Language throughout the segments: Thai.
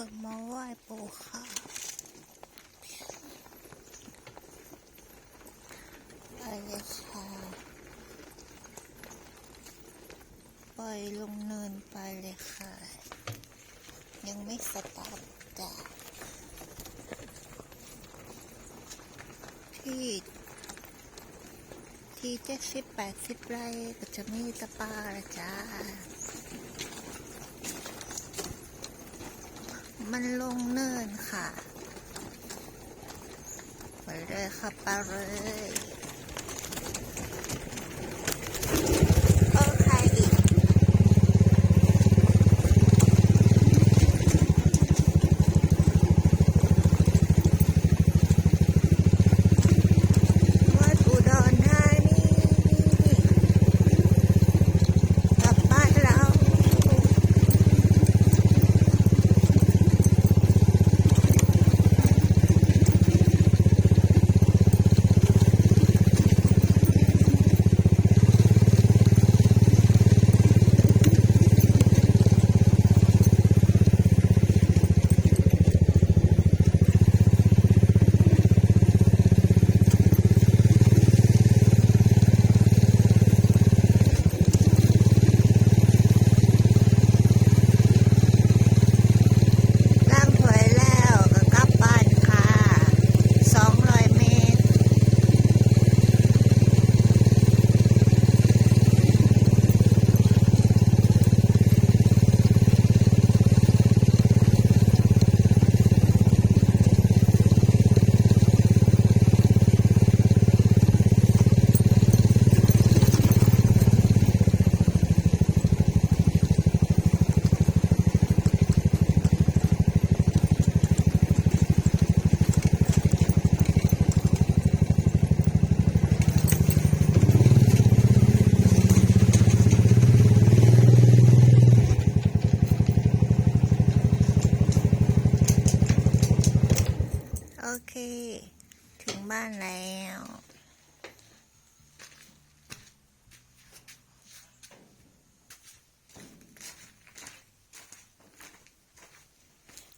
คนมาไหว้ปู่ค่ะไปเลยค่ะปล่อยลงเนินไปเลยค่ะ ยังไม่สตาร์ทจ้ะที่ที่เจ็ดสิบแปดสิบไร่ก็จะมีตะปาจ้า มันลงเนินค่ะ ไปเลยค่ะไปเลยโอเคอีก วัดอุดรธานีกลับบ้านเรา ล่างถวยแล้วก็กลับบ้านค่ะสองร้อยเมตร โอ เค ถึงบ้านแล้ว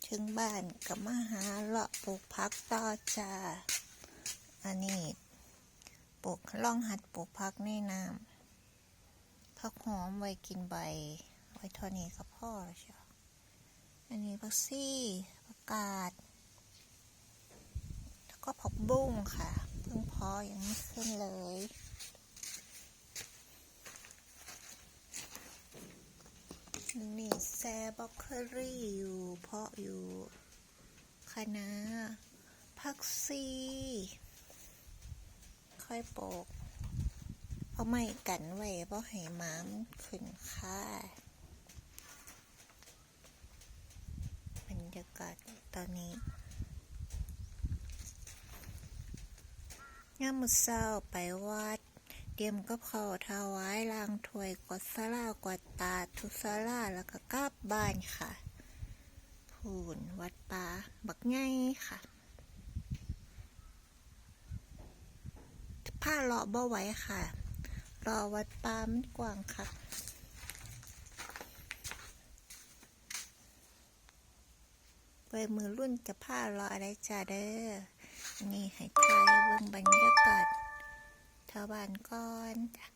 ถึงบ้านก็มาหาเลาะปลูกพักต่อจ้า อันนี้ปลูกล่องหัดปลูกพักในน้ำพักหอมไว้กินใบ ไว้ท่านี้ก็พอเชียวอันนี้พักซี่ผักกาด ก็ผักบุ้งค่ะเพิ่งเพอยังไม่ขึ้นเลย นี่แซบ็อกเคอรี่อยู่เพาะอยู่คะนาผักซีค่อยโปกเอาไม้กันไว้เพราะให้ม้ามนขึ้นค่ะบรรยากาศตอนนี้ ย่ามมือเศร้าไปวัด เตรียมกับข้าวถวายลางถวยกวดสลากวาดตาทุสลาแล้วก็กลับบ้านค่ะพูนวัดป่าบักไงค่ะผ้าเลาะบ่ไหว้ค่ะ รอวัดป่ามันกว้างค่ะไปมือรุ่นจะผ้ารออะไรจ้าเด้อ นี่ให้ทายเบื้องบรรยากาศชาวบ้านก่อนจ้ะ